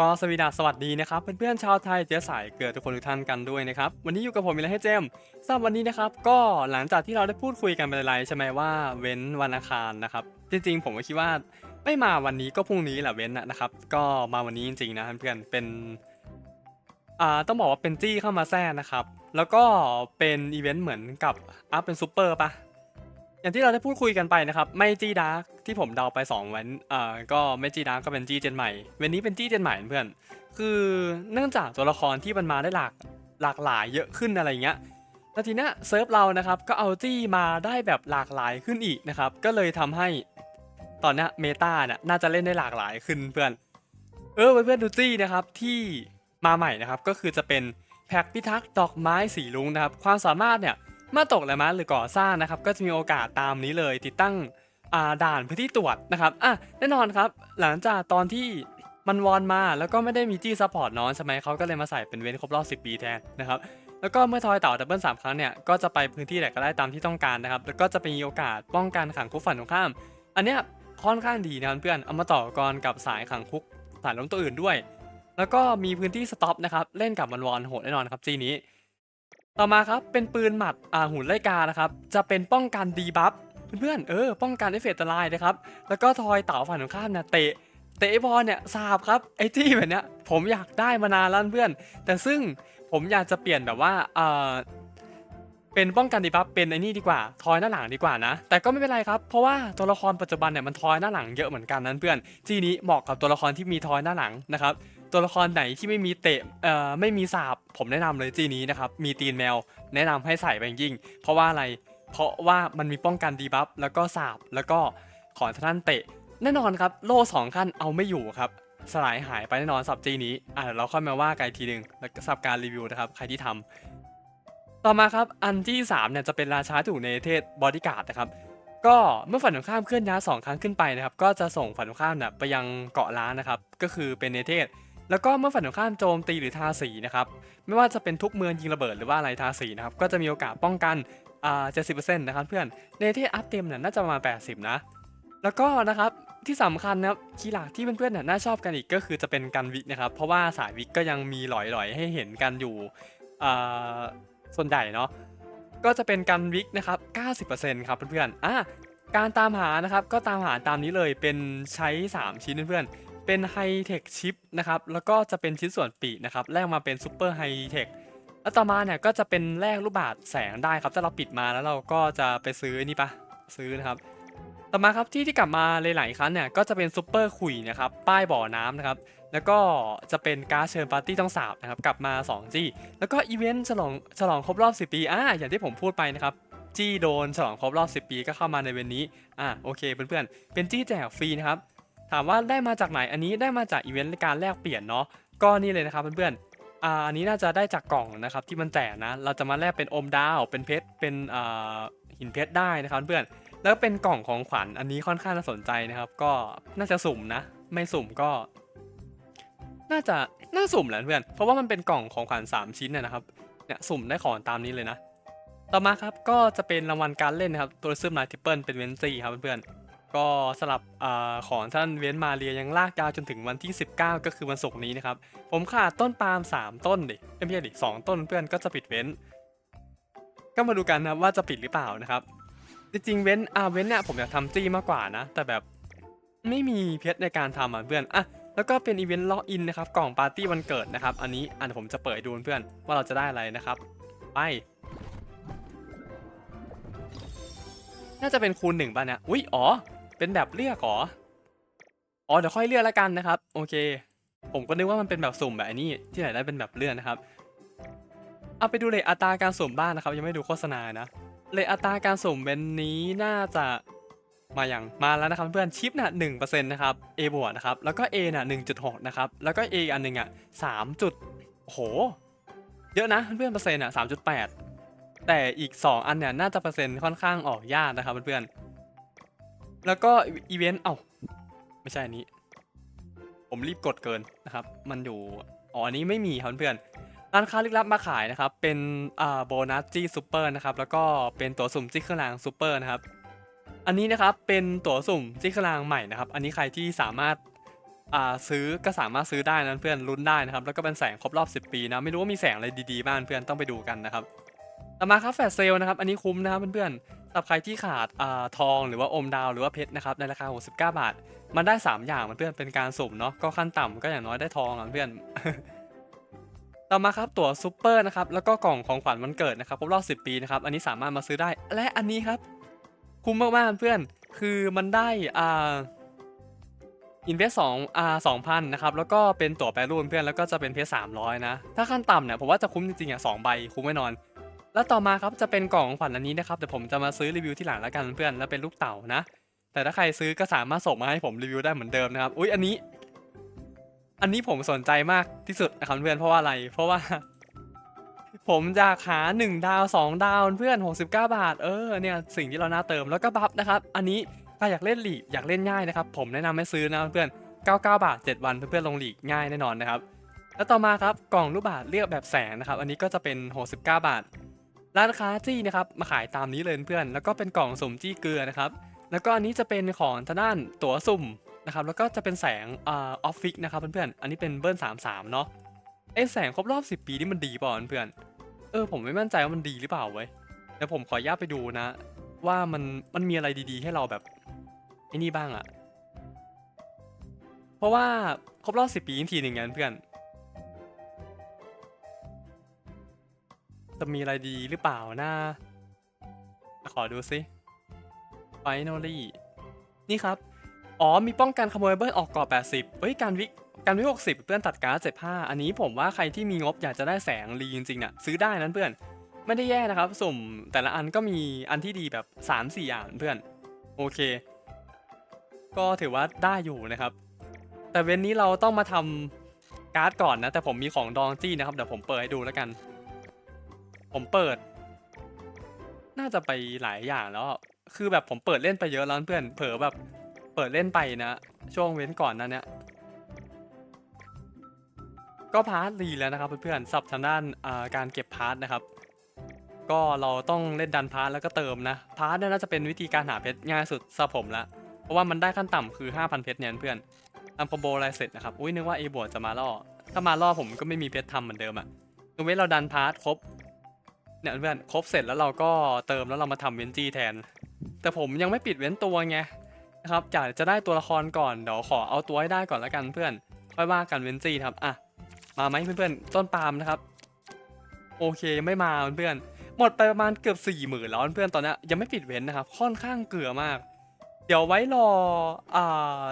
ก็สวีดัสวัสดีนะครับเพื่อนๆชาวไทยเชื้อสายเกิดทุกคนทุกท่านกันด้วยนะครับวันนี้อยู่กับผมมีอะไรให้เจมสำหรับวันนี้นะครับก็หลังจากที่เราได้พูดคุยกันไปหลายๆใช่ไหมว่าเว้นวันอังคารนะครับจริงๆ ผมก็คิดว่าไม่มาวันนี้ก็พรุ่งนี้แหละเว้นนะนะครับก็มาวันนี้จริงๆนะเพื่อนๆเป็นอ่าต้องบอกว่าเป็นจี้เข้ามาแทรกนะครับแล้วก็เป็นอีเวนต์เหมือนกับอัพเป็นซูเปอร์ปะ อย่างที่เราได้พูดคุยกันไปนะครับ ไม่จี้ดาร์กที่ผมเดาไป2วันเอ่อก็ไม่จี้ดาร์กก็เป็นจี้เจนใหม่เวันนี้เป็นจี้เจนใหม่เพื่อน คือเนื่องจากตัวละครที่มันมาได้หลากหลากหลายเยอะขึ้นอะไรเงี้ยแล้วทีเนี้ยเซิร์ฟเรานะครับก็เอาจี้มาได้แบบหลากหลายขึ้นอีกนะครับก็เลยทำให้ตอนนี้เมตาเนี่ยน่าจะเล่นได้หลากหลายขึ้นเพื่อน เออเพื่อนดูจี้นะครับที่มาใหม่นะครับก็คือจะเป็นแพ็กพิทักษ์ดอกไม้สีลุงนะครับความสามารถเนี่ย เมื่อตกแหลมหรือก่อสร้างนะครับก็จะมีโอกาสตามนี้เลย ติดตั้งอาด่านพื้นที่ตรวจนะครับอะแน่นอนครับ หลังจากตอนที่มันวอนมาแล้วก็ไม่ได้มีจี้ซัพพอร์ตน้องใช่ไหมเขาก็เลยมาใส่เป็นเว้นครบรอบ10ปีแทนนะครับแล้วก็เมื่อทอยเต่าดับเบิลสามครั้งเนี่ยก็จะไปพื้นที่ไหนก็ได้ตามที่ต้องการนะครับแล้วก็จะมีโอกาสป้องกันขังคุกฝั่งตรงข้าม อันเนี้ยค่อนข้างดีนะเพื่อนเอามาต่อกรกับสายขังคุกสายล้มตัวอื่นด้วย แล้วก็มีพื้นที่สต็อปนะครับเล่นกับมันวอนโหดแน่นอนครับจีนี้ ต่อมาครับเป็นปืนหมัดอ่าหุ่นไล่กานะครับจะเป็นป้องกันดีบัฟเพื่อนๆเออป้องกันเอฟเฟกต์อันตรายนะครับแล้วก็ทอยเต่าฝ่ายตรงข้ามเนี่ยเตะเตะบอลเนี่ยสาบครับไอ้ที่แบบเนี้ยผมอยากได้มานานแล้วเพื่อน แต่ซึ่งผมอยากจะเปลี่ยนแบบว่าเออเป็นป้องกันดีบัฟเป็นไอ้นี่ดีกว่า ทอยหน้าหลังดีกว่านะ แต่ก็ไม่เป็นไรครับ เพราะว่าตัวละครปัจจุบันเนี่ยมันทอยหน้าหลังเยอะเหมือนกันนั้นเพื่อนจีนี้เหมาะกับตัวละครที่มีทอยหน้าหลังนะครับ ตัวละครไหนที่ไม่มีเตะเอ่อไม่มีสาบผมแนะนำเลยจีนี้นะครับมีตีนแมว แนะนำให้ใส่ไปยิ่ง เพราะว่าอะไรเพราะว่ามันมีป้องกันดีบัฟแล้วก็สาบแล้วก็ขอนท่านเตะ แน่นอนครับโล่สองขั้นเอาไม่อยู่ครับสลายหายไปแน่นอนสับจีนี้อะเราค่อยมาว่ากันทีหนึ่งแล้วสับการรีวิวนะครับใครที่ทำต่อมาครับอันที่สามเนี่ยจะเป็นราชาถูกในเทศบอดี้การ์ดนะครับก็เมื่อฝั่งตรงข้ามเคลื่อนย้ายสองครั้งขึ้นไปนะครับ ก็จะส่งฝั่งตรงข้ามเนี่ยไปยังเกาะล้านนะครับ ก็คือเป็นเนเธศ แล้วก็เมื่อฝั่งตรงข้ามโจมตีหรือทาสีนะครับไม่ว่าจะเป็นทุกเมืองยิงระเบิดหรือว่าอะไรทาสีนะครับก็จะมีโอกาสป้องกันอ่า70%นต์นะครับเพื่อนเนเธศอัพเต็มเนี่ยน่าจะประมาณ80นะแล้วก็นะครับที่สำคัญนะครับคีย์หลักที่เพื่อนๆเนี่ยน่าชอบกันอีกก็คือจะเป็นกันวิกนะครับเพราะว่าสายวิกก็ยังมีหลอยๆ ให้เห็นกันอยู่อ่าส่วนใหญ่เนาะก็จะเป็นกันวิกนะครับ90%ครับเพื่อนๆอะการตามหานะครับก็ตามหาตามนี้เลยเป็นใช้ 3 ชิ้นเพื่อนๆ เป็นไฮเทคชิปนะครับแล้วก็จะเป็นชิ้นส่วนปีกนะครับแลกมาเป็นซูเปอร์ไฮเทคแล้วต่อมาเนี่ยก็จะเป็นแลกลูกบาศก์แสงได้ครับถ้าเราปิดมาแล้วเราก็จะไปซื้อนี่ปะซื้อนะครับ ต่อมาครับที่ที่กลับมาหลายๆครั้งเนี่ยก็จะเป็นซูเปอร์ขุยนะครับป้ายบ่อน้ำนะครับแล้วก็จะเป็นการเชิญปาร์ตี้ต้องสาบนะครับกลับมา2จี้แล้วก็อีเวนต์ฉลองฉลองครบรอบ10ปีอ่าอย่างที่ผมพูดไปนะครับจี้โดนฉลองครบรอบ 10 ปีก็เข้ามาในเวนนี้ อ่าโอเคเพื่อนๆ เป็นจี้แจกฟรีนะครับ ถามว่าได้มาจากไหนอันนี้ได้มาจากอีเวนต์การแลกเปลี่ยนเนาะก็นี่เลยนะครับเพื่อนๆอ่าอันนี้น่าจะได้จากกล่องนะครับที่มันแจกนะ เราจะมาแลกเป็นอมดาวเป็นเพชรเป็นอ่าหินเพชรได้นะครับเพื่อนแล้วเป็นกล่องของขวัญอันนี้ค่อนข้างน่าสนใจนะครับ ก็น่าจะสุ่มนะ ไม่สุ่มก็ น่าจะน่าสุ่มแหละเพื่อนเพราะว่ามันเป็นกล่องของขวัญ3ชิ้นนะนะครับเนี่ยสุ่มได้ของตามนี้เลยนะ ต่อมาครับก็จะเป็นรางวัลการเล่นนะครับตัวซึมไลทิปเปิลเป็นเวนซี่ครับเพื่อนๆ ก็สลับอของท่านเวนมาเรียยังลากยาวจนถึงวันที่ 19 ก็คือวันศุกร์นี้นะครับ ผมขาดต้นปาล์ม3 ต้นดิเอ้ยไม่ใช่ดิสองต้นเพื่อนก็จะปิดเว้น ก็มาดูกันนะว่าจะปิดหรือเปล่านะครับ จริงๆเว้นอ่าเว้นเนี่ยผมอยากทำจี้มากกว่านะ แต่แบบไม่มีเพชรในการทำอะเพื่อนอะแล้วก็เป็นอีเวนต์ล็อกอินนะครับกล่องปาร์ตี้วันเกิดนะครับ อันนี้อันผมจะเปิดดูเพื่อนว่าเราจะได้อะไรนะครับ ไป น่าจะเป็นคูณหนึ่งป่ะเนี่ย อุ้ยอ๋อ เป็นแบบเลือกเหรอ อ๋อเดี๋ยวค่อยเลือกแล้วกันนะครับ โอเค ผมก็นึกว่ามันเป็นแบบสุ่มแบบอันนี้ที่ไหนได้เป็นแบบเลื่อนนะครับ เอาไปดูเลยอัตราการสุ่มบ้านนะครับ ยังไม่ดูโฆษณานะเลยอัตราการสุ่มเว้นนี้น่าจะมาอย่างมาแล้วนะครับเพื่อนชิปน่ะหนึ่งเปอร์เซ็นต์นะครับ A บวกนะครับ แล้วก็ A น่ะหนึ่งจุดหกนะครับ แล้วก็ A อีกอันหนึ่งอะสามจุดโห เยอะนะเพื่อนเปอร์เซ็นต์อะสามจุดแปดแต่อีก2อันเนี่ยน่าจะเปอร์เซ็นต์ค่อนข้างออกยากนะครับเพื่อนๆ แล้วก็อีเวนต์เอ้าไม่ใช่อันนี้ ผมรีบกดเกินนะครับ มันอยู่อ๋ออันนี้ไม่มีครับเพื่อนร้านค้าลึกลับมาขายนะครับ เป็นอ่าโบนัสจี้ซูเปอร์นะครับ แล้วก็เป็นตั๋วสุ่มจี้เครื่องรางซูเปอร์นะครับ อันนี้นะครับเป็นตั๋วสุ่มจี้เครื่องรางใหม่นะครับ อันนี้ใครที่สามารถอ่าซื้อก็สามารถซื้อได้นะเพื่อนลุ้นได้นะครับ แล้วก็เป็นแสงครบรอบ 10 ปีนะ ไม่รู้ว่ามีแสงอะไรดีๆบ้างเพื่อนต้องไปดูกันนะครับต่อมาครับแฟลชเซลนะครับ อันนี้คุ้มนะครับเพื่อนๆ สำหรับใครที่ขาดอ่าทองหรือว่าอมดาวหรือว่าเพชรนะครับในราคา 69 บาท มันได้ 3 อย่างเพื่อนเป็นการสุ่มเนาะก็ขั้นต่ำก็อย่างน้อยได้ทองอะเพื่อนต่อมาครับตั๋วซูเปอร์นะครับแล้วก็กล่องของขวัญวันเกิดนะครับครบรอบ 10 ปีนะครับอันนี้สามารถมาซื้อได้และอันนี้ครับ คุ้มมากๆเพื่อนคือมันได้อ่าอินเวสสองอ่าสองพันนะครับแล้วก็เป็นตั๋วแปรรูปเพื่อนแล้วก็จะเป็นเพชรสามร้อยนะ ถ้าขั้นต่ำเนี่ยผมว่าจะคุ้มจริงๆอะสองใบคุ้มแน่นอน แล้วต่อมาครับจะเป็นกล่องของขวัญอันนี้นะครับเดี๋ยวผมจะมาซื้อรีวิวที่หลังแล้วกันเพื่อนแล้วเป็นลูกเต่านะ แต่ถ้าใครซื้อก็สามารถส่งมาให้ผมรีวิวได้เหมือนเดิมนะครับอุ้ยอันนี้ อันนี้ผมสนใจมากที่สุดนะครับเพื่อนเพราะว่าอะไร เพราะว่า ผมจะหา1ดาว2 ดาวเพื่อน 69 บาท เออเนี่ยสิ่งที่เราน่าเติมแล้วก็บัฟนะครับ อันนี้ถ้าอยากเล่นหลีกอยากเล่นง่ายนะครับ ผมแนะนำให้ซื้อนะเพื่อน99 บาท 7 วันเพื่อนๆลงหลีกง่ายแน่นอนนะครับ แล้วต่อมาครับกล่องรูปบาทเรียกแบบแสงนะครับ อันนี้ก็จะเป็น 69 บาท ร้านค้าจี้นะครับมาขายตามนี้เลยเพื่อน แล้วก็เป็นกล่องสุ่มจี้เกลือนะครับ แล้วก็อันนี้จะเป็นของทางด้านตั๋วสุ่มนะครับ แล้วก็จะเป็นแสงออฟฟิศนะครับเพื่อนๆ อันนี้เป็นเบิ้ล33เนาะไอแสงครบรอบ10ปีนี่มันดีเปล่าเพื่อน เออผมไม่มั่นใจว่ามันดีหรือเปล่าเว้ยเดี๋ยวผมขออนุญาตไปดูนะ ว่ามันมันมีอะไรดีๆ ให้เราแบบไอ้นี่บ้างอะเพราะว่าครบรอบ10ปีทีหนึ่งไงเพื่อน จะมีอะไรดีหรือเปล่านะขอดูซิ Finally นี่ครับ อ๋อ มีป้องกันขโมยเบิร์ออกก่อ 80 เฮ้ย การวิการวิ60 เพื่อนตัดการ์ด75 อันนี้ผมว่าใครที่มีงบอยากจะได้แสงรีจริงๆน่ะซื้อได้นั้นเพื่อน ไม่ได้แย่นะครับ สุ่มแต่ละอันก็มีอันที่ดีแบบ 3-4 อย่างเพื่อน โอเค ก็ถือว่าได้อยู่นะครับ แต่เว้นนี้เราต้องมาทำการ์ดก่อนนะ แต่ผมมีของดองจี้นะครับ เดี๋ยวผมเปิดให้ดูแล้วกัน ผมเปิด น่าจะไปหลายอย่างแล้ว คือแบบผมเปิดเล่นไปเยอะแล้วเพื่อน เผลอแบบเปิดเล่นไปนะ ช่วงเว้นก่อนนั้นเนี่ย ก็พาร์ทรีแล้วนะครับเพื่อนๆสับทางด้านอ่าการเก็บพาร์ทนะครับ ก็เราต้องเล่นดันพาร์ทแล้วก็เติมนะ พาร์ทน่าจะเป็นวิธีการหาเพชรง่ายสุดสำหรับผมละ เพราะว่ามันได้ขั้นต่ำคือ 5,000 เพชรเนี่ยเพื่อนทำคอมโบอะไรเสร็จนะครับ อุ้ยนึกว่าเอบวจะมาล่อ ถ้ามาล่อผมก็ไม่มีเพชรทำเหมือนเดิมอะยกเว้นเราดันพาร์ทครบ เนี่ยเพื่อนครบเสร็จแล้วเราก็เติมแล้วเรามาทำเวนจี้แทน แต่ผมยังไม่ปิดเว้นตัวไงนะครับอยากจะได้ตัวละครก่อนเดี๋ยวขอเอาตัวให้ได้ก่อนแล้วกันเพื่อนค่อยว่ากันเวนจี้ครับอะมาไหมเพื่อนๆต้นปาล์มนะครับ โอเคยังไม่มาเพื่อนหมดไปประมาณเกือบสี่หมื่นแล้วเพื่อนตอนนี้ยังไม่ปิดเว้นนะครับ ค่อนข้างเกลือมาก เดี๋ยวไว้รออ่า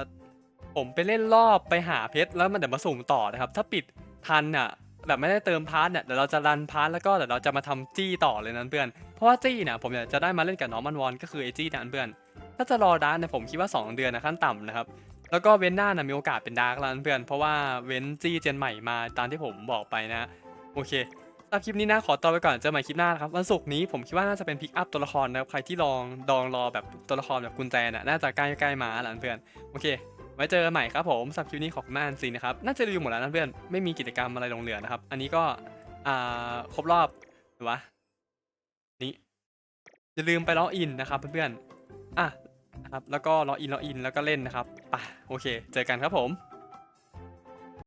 ผมไปเล่นรอบไปหาเพชรแล้วมันเดี๋ยวมาสุ่มต่อนะครับ ถ้าปิดทันอะ แบบไม่ได้เติมพาร์ทเนี่ยเดี๋ยวเราจะรันพาร์ทแล้วก็เดี๋ยวเราจะมาทำจี้ต่อเลยนั้นเพื่อน เพราะว่าจี้เนี่ยผมอยากจะได้มาเล่นกับน้องมันวอนก็คือไอจี้นั้นเพื่อน ถ้าจะรอดาร์กเนี่ยผมคิดว่า 2 เดือนนะขั้นต่ำนะครับ แล้วก็เว้นหน้านะมีโอกาสเป็นดาร์กแล้วนั้นเพื่อน เพราะว่าเว้นจี้เจนใหม่มาตามที่ผมบอกไปนะ โอเคสำหรับคลิปนี้นะขอตัวไปก่อนเจอใหม่คลิปหน้านะครับวันศุกร์นี้ผมคิดว่าน่าจะเป็นพิกอัพตัวละครนะครับใครที่ลองดองรอแบบตัวละครแบบกุญแจน่ะน่าจะใกล้ๆมาแล้วนเพื่อนโอเค ไว้เจอกันใหม่ครับผมสับคลิปนี้ขอบคุณมานซีนะครับ น่าจะรีวิวหมดแล้วนะเพื่อน ไม่มีกิจกรรมอะไรลงเหลือนะครับ อันนี้ก็ อ่า ครบรอบหรือวะ นี่อย่าลืมไปล็อกอินนะครับเพื่อนๆ อะนะครับ แล้วก็ล็อกอินล็อกอินแล้วก็เล่นนะครับไปโอเค เจอกันครับผม